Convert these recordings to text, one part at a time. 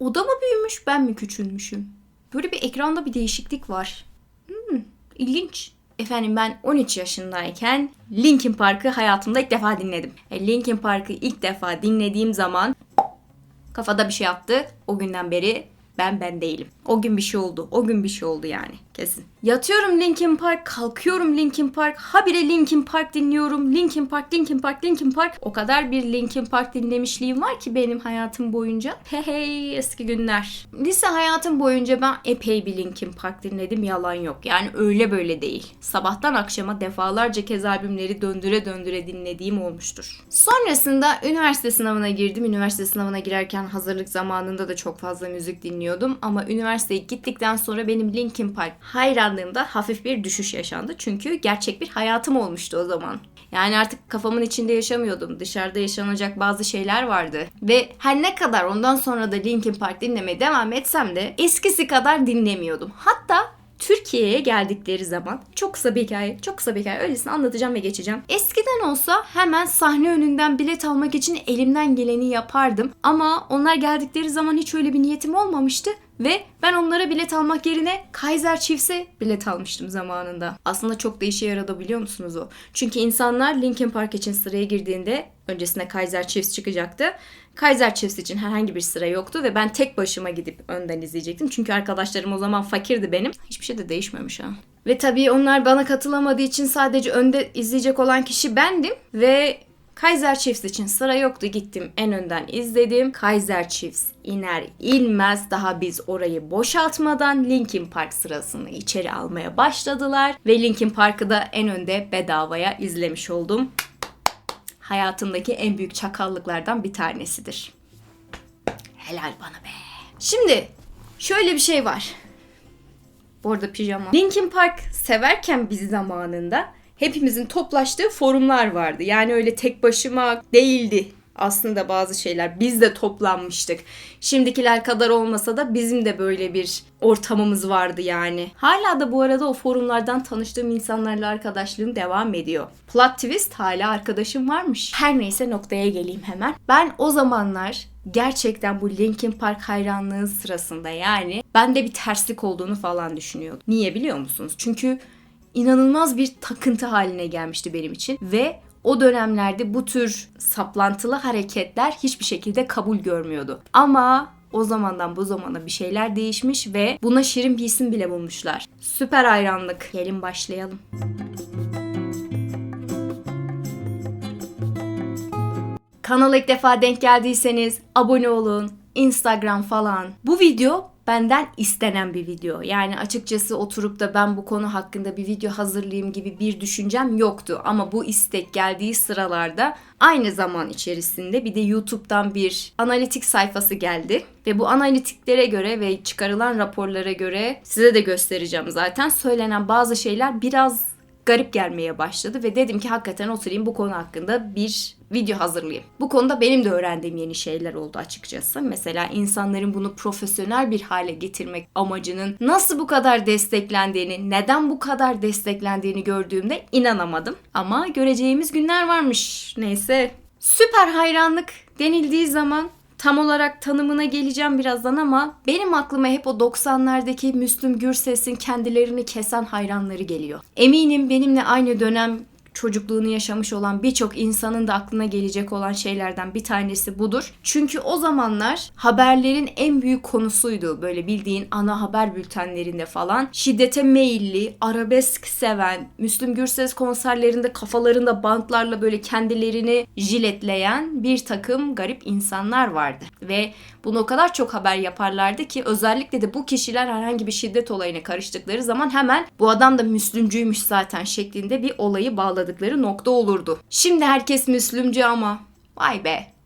O da mı büyümüş ben mi küçülmüşüm? Böyle bir ekranda bir değişiklik var. Hmm, ilginç. Efendim ben 13 yaşındayken Linkin Park'ı hayatımda ilk defa dinledim. E, Linkin Park'ı ilk defa dinlediğim zaman kafada bir şey yaptı. O günden beri ben ben değilim. O gün bir şey oldu. O gün bir şey oldu yani. Kesin. Yatıyorum Linkin Park, kalkıyorum Linkin Park, habire Linkin Park dinliyorum. Linkin Park, Linkin Park, Linkin Park. O kadar bir Linkin Park dinlemişliğim var ki benim hayatım boyunca. Hey hey eski günler. Lise hayatım boyunca ben epey bir Linkin Park dinledim. Yalan yok. Yani öyle böyle değil. Sabahtan akşama defalarca kez albümleri döndüre döndüre dinlediğim olmuştur. Sonrasında üniversite sınavına girdim. Üniversite sınavına girerken hazırlık zamanında da çok fazla müzik dinliyordum. Ama üniversiteye gittikten sonra benim Linkin Park hayranlığımda hafif bir düşüş yaşandı. Çünkü gerçek bir hayatım olmuştu o zaman. Yani artık kafamın içinde yaşamıyordum. Dışarıda yaşanacak bazı şeyler vardı. Ve her ne kadar ondan sonra da Linkin Park dinlemeye devam etsem de eskisi kadar dinlemiyordum. Hatta Türkiye'ye geldikleri zaman çok kısa bir hikaye, çok kısa bir hikaye öylesine anlatacağım ve geçeceğim. Eskiden olsa hemen sahne önünden bilet almak için elimden geleni yapardım. Ama onlar geldikleri zaman hiç öyle bir niyetim olmamıştı. Ve ben onlara bilet almak yerine Kaiser Chiefs'e bilet almıştım zamanında. Aslında çok da işe yaradı biliyor musunuz o? Çünkü insanlar Linkin Park için sıraya girdiğinde öncesinde Kaiser Chiefs çıkacaktı. Kaiser Chiefs için herhangi bir sıra yoktu ve ben tek başıma gidip önden izleyecektim. Çünkü arkadaşlarım o zaman fakirdi benim. Hiçbir şey de değişmemiş ha. Ve tabii onlar bana katılamadığı için sadece önde izleyecek olan kişi bendim ve Kaiser Chiefs için sıra yoktu. Gittim en önden izledim. Kaiser Chiefs iner inmez daha biz orayı boşaltmadan Linkin Park sırasını içeri almaya başladılar. Ve Linkin Park'ı da en önde bedavaya izlemiş oldum. Hayatımdaki en büyük çakallıklardan bir tanesidir. Helal bana be. Şimdi şöyle bir şey var. Bu arada pijama. Linkin Park severken biz zamanında hepimizin toplaştığı forumlar vardı. Yani öyle tek başıma değildi aslında bazı şeyler. Biz de toplanmıştık. Şimdikiler kadar olmasa da bizim de böyle bir ortamımız vardı yani. Hala da bu arada o forumlardan tanıştığım insanlarla arkadaşlığım devam ediyor. Plot twist hala arkadaşım varmış. Her neyse noktaya geleyim hemen. Ben o zamanlar gerçekten bu Linkin Park hayranlığı sırasında yani bende bir terslik olduğunu falan düşünüyordum. Niye biliyor musunuz? Çünkü inanılmaz bir takıntı haline gelmişti benim için ve o dönemlerde bu tür saplantılı hareketler hiçbir şekilde kabul görmüyordu. Ama o zamandan bu zamana bir şeyler değişmiş ve buna şirin bir isim bile bulmuşlar. Süper hayranlık. Gelin başlayalım. Kanala ilk defa denk geldiyseniz abone olun. Instagram falan. Bu video benden istenen bir video. Yani açıkçası oturup da ben bu konu hakkında bir video hazırlayayım gibi bir düşüncem yoktu. Ama bu istek geldiği sıralarda aynı zaman içerisinde bir de YouTube'dan bir analitik sayfası geldi. Ve bu analitiklere göre ve çıkarılan raporlara göre size de göstereceğim zaten. Söylenen bazı şeyler biraz garip gelmeye başladı ve dedim ki hakikaten oturayım bu konu hakkında bir video hazırlayayım. Bu konuda benim de öğrendiğim yeni şeyler oldu açıkçası. Mesela insanların bunu profesyonel bir hale getirmek amacının nasıl bu kadar desteklendiğini, neden bu kadar desteklendiğini gördüğümde inanamadım. Ama göreceğimiz günler varmış. Neyse. Süper hayranlık denildiği zaman tam olarak tanımına geleceğim birazdan ama benim aklıma hep o 90'lardaki Müslüm Gürses'in kendilerini kesen hayranları geliyor. Eminim benimle aynı dönem çocukluğunu yaşamış olan birçok insanın da aklına gelecek olan şeylerden bir tanesi budur. Çünkü o zamanlar haberlerin en büyük konusuydu. Böyle bildiğin ana haber bültenlerinde falan. Şiddete meyilli, arabesk seven, Müslüm Gürses konserlerinde kafalarında bantlarla böyle kendilerini jiletleyen bir takım garip insanlar vardı. Ve bunu o kadar çok haber yaparlardı ki özellikle de bu kişiler herhangi bir şiddet olayına karıştıkları zaman hemen bu adam da Müslümcüymüş zaten şeklinde bir olayı bağladıkları nokta olurdu. Şimdi herkes Müslümcü ama vay be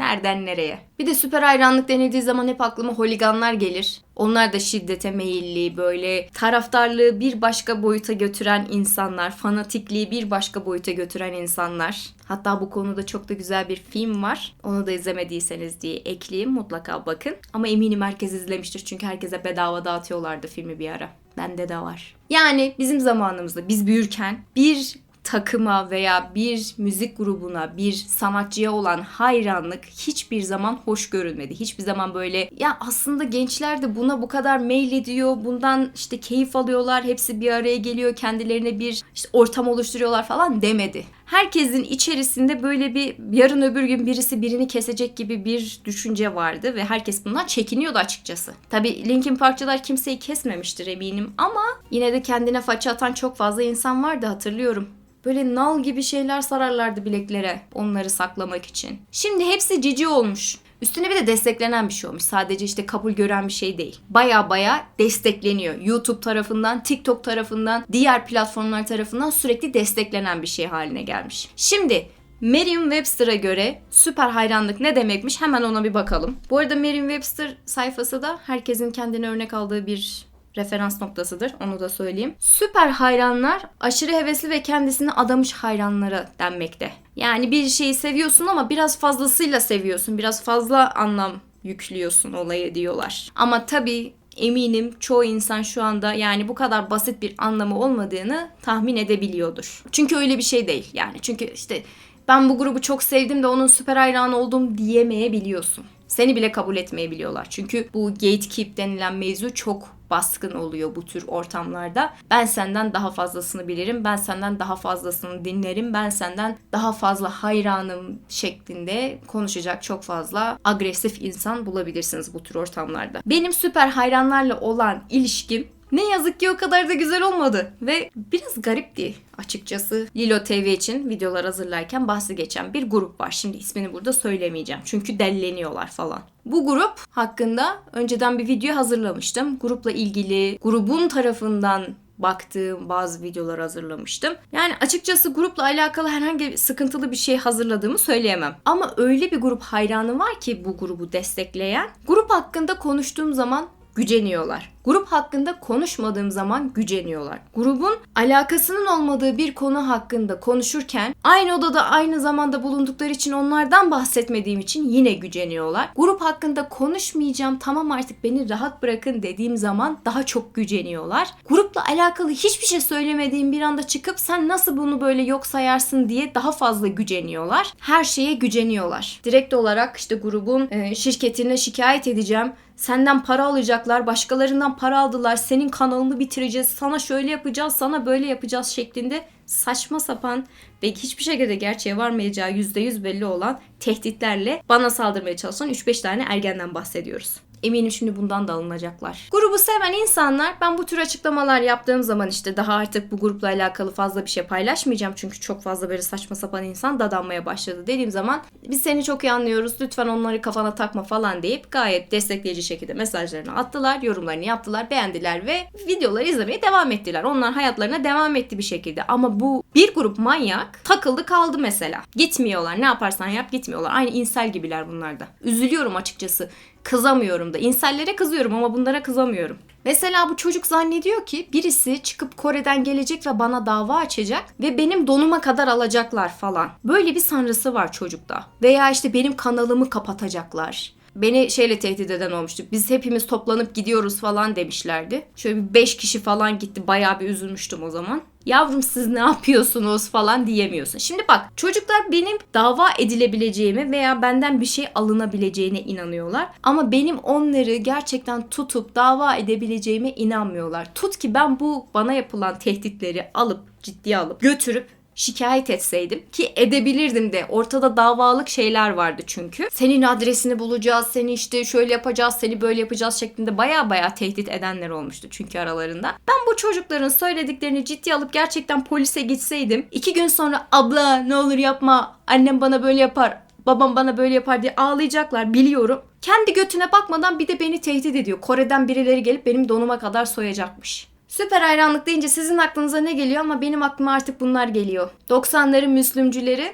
Nereden nereye? Bir de süper hayranlık denildiği zaman hep aklıma holiganlar gelir. Onlar da şiddete meyilli, böyle taraftarlığı bir başka boyuta götüren insanlar, fanatikliği bir başka boyuta götüren insanlar. Hatta bu konuda çok da güzel bir film var. Onu da izlemediyseniz diye ekleyeyim mutlaka bakın. Ama eminim herkes izlemiştir çünkü herkese bedava dağıtıyorlardı filmi bir ara. Bende de var. Yani bizim zamanımızda biz büyürken bir takıma veya bir müzik grubuna, bir sanatçıya olan hayranlık hiçbir zaman hoş görülmedi. Hiçbir zaman böyle ya aslında gençler de buna bu kadar meylediyor, bundan işte keyif alıyorlar, hepsi bir araya geliyor, kendilerine bir işte ortam oluşturuyorlar falan demedi. Herkesin içerisinde böyle bir yarın öbür gün birisi birini kesecek gibi bir düşünce vardı ve herkes bundan çekiniyordu açıkçası. Tabii Linkin Parkçılar kimseyi kesmemiştir eminim ama yine de kendine faça atan çok fazla insan vardı hatırlıyorum. Böyle nal gibi şeyler sararlardı bileklere onları saklamak için. Şimdi hepsi cici olmuş. Üstüne bir de desteklenen bir şey olmuş. Sadece işte kabul gören bir şey değil. Baya baya destekleniyor. YouTube tarafından, TikTok tarafından, diğer platformlar tarafından sürekli desteklenen bir şey haline gelmiş. Şimdi Merriam-Webster'a göre süper hayranlık ne demekmiş hemen ona bir bakalım. Bu arada Merriam-Webster sayfası da herkesin kendine örnek aldığı bir referans noktasıdır. Onu da söyleyeyim. Süper hayranlar aşırı hevesli ve kendisini adamış hayranlara denmekte. Yani bir şeyi seviyorsun ama biraz fazlasıyla seviyorsun. Biraz fazla anlam yüklüyorsun olaya diyorlar. Ama tabii eminim çoğu insan şu anda yani bu kadar basit bir anlamı olmadığını tahmin edebiliyordur. Çünkü öyle bir şey değil yani. Çünkü işte ben bu grubu çok sevdim de onun süper hayranı oldum diyemeyebiliyorsun. Seni bile kabul etmeyebiliyorlar. Çünkü bu gatekeep denilen mevzu çok baskın oluyor bu tür ortamlarda. Ben senden daha fazlasını bilirim, ben senden daha fazlasını dinlerim, ben senden daha fazla hayranım şeklinde konuşacak çok fazla agresif insan bulabilirsiniz bu tür ortamlarda. Benim süper hayranlarla olan ilişkim ne yazık ki o kadar da güzel olmadı ve biraz garipti açıkçası. Lilo TV için videolar hazırlarken bahsi geçen bir grup var. Şimdi ismini burada söylemeyeceğim çünkü delleniyorlar falan. Bu grup hakkında önceden bir video hazırlamıştım. Grupla ilgili grubun tarafından baktığım bazı videolar hazırlamıştım. Yani açıkçası grupla alakalı herhangi bir sıkıntılı bir şey hazırladığımı söyleyemem. Ama öyle bir grup hayranı var ki bu grubu destekleyen. Grup hakkında konuştuğum zaman güceniyorlar. Grup hakkında konuşmadığım zaman güceniyorlar. Grubun alakasının olmadığı bir konu hakkında konuşurken aynı odada aynı zamanda bulundukları için onlardan bahsetmediğim için yine güceniyorlar. Grup hakkında konuşmayacağım tamam artık beni rahat bırakın dediğim zaman daha çok güceniyorlar. Grupla alakalı hiçbir şey söylemediğim bir anda çıkıp sen nasıl bunu böyle yok sayarsın diye daha fazla güceniyorlar. Her şeye güceniyorlar. Direkt olarak işte grubun e, şirketine şikayet edeceğim senden para alacaklar, başkalarından para aldılar, senin kanalını bitireceğiz, sana şöyle yapacağız, sana böyle yapacağız şeklinde saçma sapan ve hiçbir şekilde gerçeğe varmayacağı %100 belli olan tehditlerle bana saldırmaya çalışan 3-5 tane ergenden bahsediyoruz. Eminim şimdi bundan da alınacaklar. Grubu seven insanlar ben bu tür açıklamalar yaptığım zaman işte daha artık bu grupla alakalı fazla bir şey paylaşmayacağım. Çünkü çok fazla böyle saçma sapan insan dadanmaya başladı dediğim zaman biz seni çok iyi anlıyoruz lütfen onları kafana takma falan deyip gayet destekleyici şekilde mesajlarını attılar, yorumlarını yaptılar, beğendiler ve videoları izlemeye devam ettiler. Onlar hayatlarına devam etti bir şekilde. Ama bu bir grup manyak takıldı kaldı mesela. Gitmiyorlar. Ne yaparsan yap gitmiyorlar. Aynı insel gibiler bunlar da. Üzülüyorum açıkçası. Kızamıyorum da. İnsellere kızıyorum ama bunlara kızamıyorum. Mesela bu çocuk zannediyor ki birisi çıkıp Kore'den gelecek ve bana dava açacak ve benim donuma kadar alacaklar falan. Böyle bir sanrısı var çocukta. Veya işte benim kanalımı kapatacaklar. Beni şeyle tehdit eden olmuştu. Biz hepimiz toplanıp gidiyoruz falan demişlerdi. Şöyle bir 5 kişi falan gitti. Bayağı bir üzülmüştüm o zaman. Yavrum siz ne yapıyorsunuz falan diyemiyorsun. Şimdi bak çocuklar benim dava edilebileceğimi veya benden bir şey alınabileceğine inanıyorlar. Ama benim onları gerçekten tutup dava edebileceğime inanmıyorlar. Tut ki ben bu bana yapılan tehditleri alıp ciddiye alıp götürüp şikayet etseydim ki edebilirdim de ortada davalık şeyler vardı çünkü. Senin adresini bulacağız, seni işte şöyle yapacağız, seni böyle yapacağız şeklinde baya baya tehdit edenler olmuştu çünkü aralarında. Ben bu çocukların söylediklerini ciddiye alıp gerçekten polise gitseydim iki gün sonra abla ne olur yapma annem bana böyle yapar babam bana böyle yapar diye ağlayacaklar biliyorum. Kendi götüne bakmadan bir de beni tehdit ediyor. Kore'den birileri gelip benim donuma kadar soyacakmış. Süper hayranlık deyince sizin aklınıza ne geliyor ama benim aklıma artık bunlar geliyor. 90'ların Müslümcüleri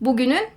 bugünün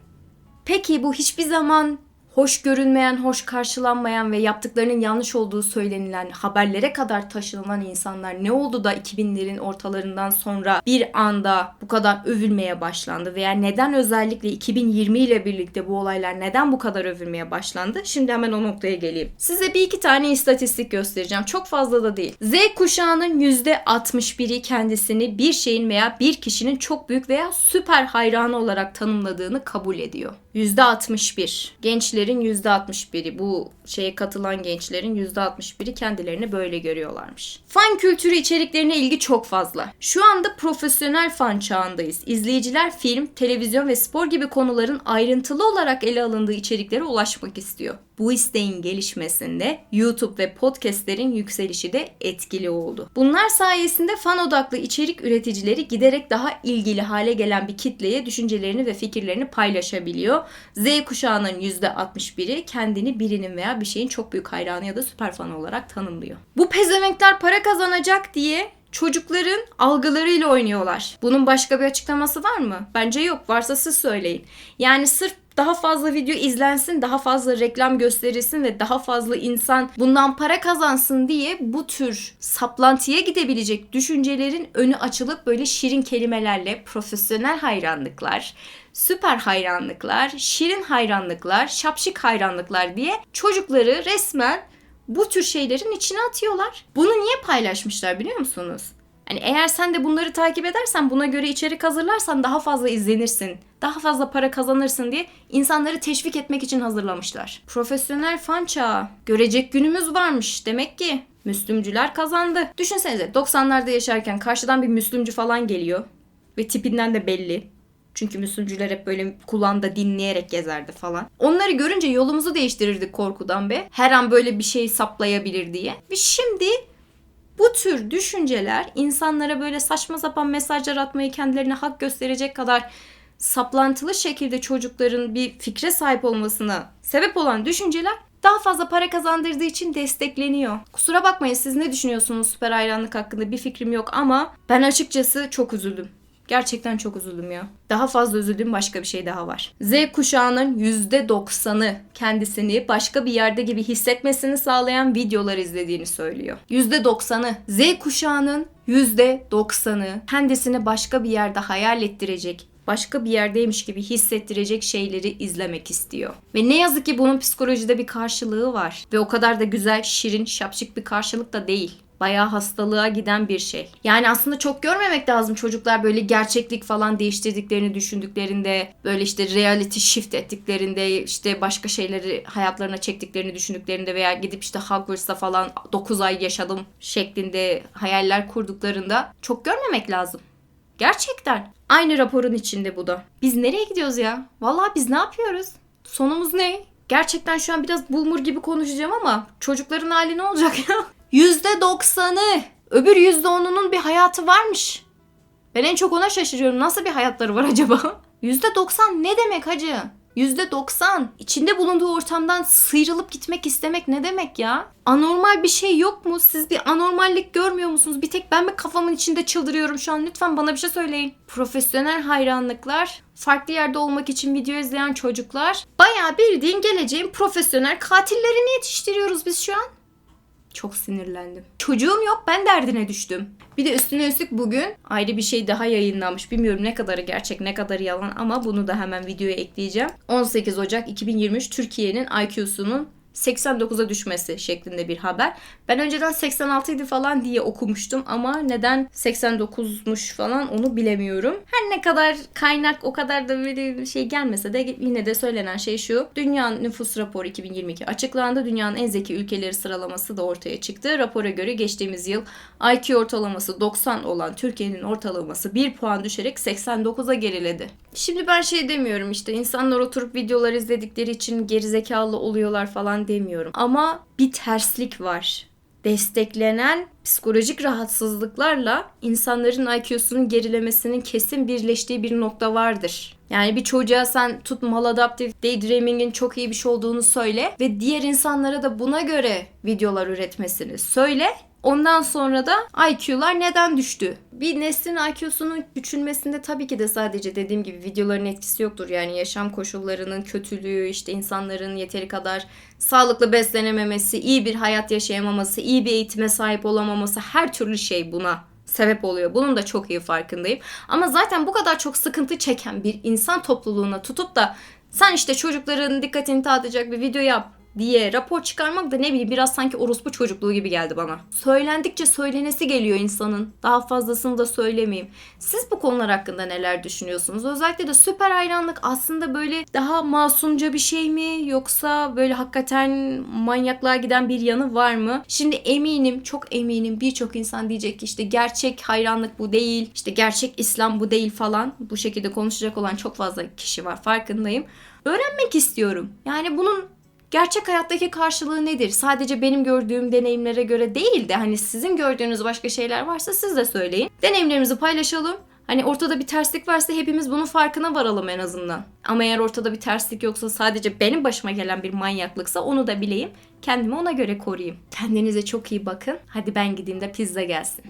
peki bu hiçbir zaman hoş görünmeyen, hoş karşılanmayan ve yaptıklarının yanlış olduğu söylenilen haberlere kadar taşınan insanlar ne oldu da 2000'lerin ortalarından sonra bir anda bu kadar övülmeye başlandı veya neden özellikle 2020 ile birlikte bu olaylar neden bu kadar övülmeye başlandı? Şimdi hemen o noktaya geleyim. Size bir iki tane istatistik göstereceğim. Çok fazla da değil. Z kuşağının %61'i kendisini bir şeyin veya bir kişinin çok büyük veya süper hayranı olarak tanımladığını kabul ediyor. %61. Gençlerin %61'i bu şeye katılan gençlerin %61'i kendilerini böyle görüyorlarmış. Fan kültürü içeriklerine ilgi çok fazla. Şu anda profesyonel fan çağındayız. İzleyiciler film, televizyon ve spor gibi konuların ayrıntılı olarak ele alındığı içeriklere ulaşmak istiyor. Bu isteğin gelişmesinde YouTube ve podcastlerin yükselişi de etkili oldu. Bunlar sayesinde fan odaklı içerik üreticileri giderek daha ilgili hale gelen bir kitleye düşüncelerini ve fikirlerini paylaşabiliyor. Z kuşağının %61'i kendini birinin veya bir şeyin çok büyük hayranı ya da süper fanı olarak tanımlıyor. Bu pezevenkler para kazanacak diye çocukların algılarıyla oynuyorlar. Bunun başka bir açıklaması var mı? Bence yok. Varsa siz söyleyin. Yani sırf daha fazla video izlensin, daha fazla reklam gösterilsin ve daha fazla insan bundan para kazansın diye bu tür saplantıya gidebilecek düşüncelerin önü açılıp böyle şirin kelimelerle profesyonel hayranlıklar, süper hayranlıklar, şirin hayranlıklar, şapşik hayranlıklar diye çocukları resmen bu tür şeylerin içine atıyorlar. Bunu niye paylaşmışlar biliyor musunuz? Hani eğer sen de bunları takip edersen buna göre içerik hazırlarsan daha fazla izlenirsin. Daha fazla para kazanırsın diye insanları teşvik etmek için hazırlamışlar. Profesyonel fan çağı. Görecek günümüz varmış. Demek ki Müslümcüler kazandı. Düşünsenize 90'larda yaşarken karşıdan bir Müslümcü falan geliyor. Ve tipinden de belli. Çünkü Müslümcüler hep böyle kulağında dinleyerek gezerdi falan. Onları görünce yolumuzu değiştirirdik korkudan be. Her an böyle bir şey saplayabilir diye. Ve şimdi bu tür düşünceler insanlara böyle saçma sapan mesajlar atmayı kendilerine hak gösterecek kadar saplantılı şekilde çocukların bir fikre sahip olmasına sebep olan düşünceler daha fazla para kazandırdığı için destekleniyor. Kusura bakmayın siz ne düşünüyorsunuz süper hayranlık hakkında bir fikrim yok ama ben açıkçası çok üzüldüm. Gerçekten çok üzüldüm ya. Daha fazla üzüldüğüm başka bir şey daha var. Z kuşağının %90'ı kendisini başka bir yerde gibi hissetmesini sağlayan videolar izlediğini söylüyor. %90'ı Z kuşağının %90'ı kendisini başka bir yerde hayal ettirecek, başka bir yerdeymiş gibi hissettirecek şeyleri izlemek istiyor. Ve ne yazık ki bunun psikolojide bir karşılığı var. Ve o kadar da güzel, şirin, şapşık bir karşılık da değil bayağı hastalığa giden bir şey. Yani aslında çok görmemek lazım çocuklar böyle gerçeklik falan değiştirdiklerini düşündüklerinde, böyle işte reality shift ettiklerinde, işte başka şeyleri hayatlarına çektiklerini düşündüklerinde veya gidip işte Hogwarts'ta falan 9 ay yaşadım şeklinde hayaller kurduklarında çok görmemek lazım. Gerçekten. Aynı raporun içinde bu da. Biz nereye gidiyoruz ya? Vallahi biz ne yapıyoruz? Sonumuz ne? Gerçekten şu an biraz boomer gibi konuşacağım ama çocukların hali ne olacak ya? %90'ı. Öbür %10'unun bir hayatı varmış. Ben en çok ona şaşırıyorum. Nasıl bir hayatları var acaba? %90 ne demek hacı? %90. İçinde bulunduğu ortamdan sıyrılıp gitmek istemek ne demek ya? Anormal bir şey yok mu? Siz bir anormallik görmüyor musunuz? Bir tek ben mi kafamın içinde çıldırıyorum şu an? Lütfen bana bir şey söyleyin. Profesyonel hayranlıklar, farklı yerde olmak için video izleyen çocuklar. Bayağı bildiğin geleceğin profesyonel katillerini yetiştiriyoruz biz şu an. Çok sinirlendim. Çocuğum yok ben derdine düştüm. Bir de üstüne üstlük bugün ayrı bir şey daha yayınlanmış. Bilmiyorum ne kadarı gerçek ne kadarı yalan ama bunu da hemen videoya ekleyeceğim. 18 Ocak 2023 Türkiye'nin IQ'sunun 89'a düşmesi şeklinde bir haber. Ben önceden 86 idi falan diye okumuştum ama neden 89'muş falan onu bilemiyorum. Her ne kadar kaynak o kadar da bir şey gelmese de yine de söylenen şey şu. Dünya Nüfus Raporu 2022 açıklandı. Dünyanın en zeki ülkeleri sıralaması da ortaya çıktı. Rapora göre geçtiğimiz yıl IQ ortalaması 90 olan Türkiye'nin ortalaması 1 puan düşerek 89'a geriledi. Şimdi ben şey demiyorum işte insanlar oturup videolar izledikleri için gerizekalı oluyorlar falan demiyorum. Ama bir terslik var. Desteklenen psikolojik rahatsızlıklarla insanların IQ'sunun gerilemesinin kesin birleştiği bir nokta vardır. Yani bir çocuğa sen tut maladaptive daydreaming'in çok iyi bir şey olduğunu söyle ve diğer insanlara da buna göre videolar üretmesini söyle Ondan sonra da IQ'lar neden düştü? Bir neslin IQ'sunun küçülmesinde tabii ki de sadece dediğim gibi videoların etkisi yoktur. Yani yaşam koşullarının kötülüğü, işte insanların yeteri kadar sağlıklı beslenememesi, iyi bir hayat yaşayamaması, iyi bir eğitime sahip olamaması her türlü şey buna sebep oluyor. Bunun da çok iyi farkındayım. Ama zaten bu kadar çok sıkıntı çeken bir insan topluluğuna tutup da sen işte çocukların dikkatini dağıtacak bir video yap diye rapor çıkarmak da ne bileyim biraz sanki orospu çocukluğu gibi geldi bana. Söylendikçe söylenesi geliyor insanın. Daha fazlasını da söylemeyeyim. Siz bu konular hakkında neler düşünüyorsunuz? Özellikle de süper hayranlık aslında böyle daha masumca bir şey mi? Yoksa böyle hakikaten manyaklığa giden bir yanı var mı? Şimdi eminim, çok eminim birçok insan diyecek ki işte gerçek hayranlık bu değil, işte gerçek İslam bu değil falan. Bu şekilde konuşacak olan çok fazla kişi var farkındayım. Öğrenmek istiyorum. Yani bunun gerçek hayattaki karşılığı nedir? Sadece benim gördüğüm deneyimlere göre değil de hani sizin gördüğünüz başka şeyler varsa siz de söyleyin. Deneyimlerimizi paylaşalım. Hani ortada bir terslik varsa hepimiz bunun farkına varalım en azından. Ama eğer ortada bir terslik yoksa sadece benim başıma gelen bir manyaklıksa onu da bileyim. Kendimi ona göre koruyayım. Kendinize çok iyi bakın. Hadi ben gideyim de pizza gelsin.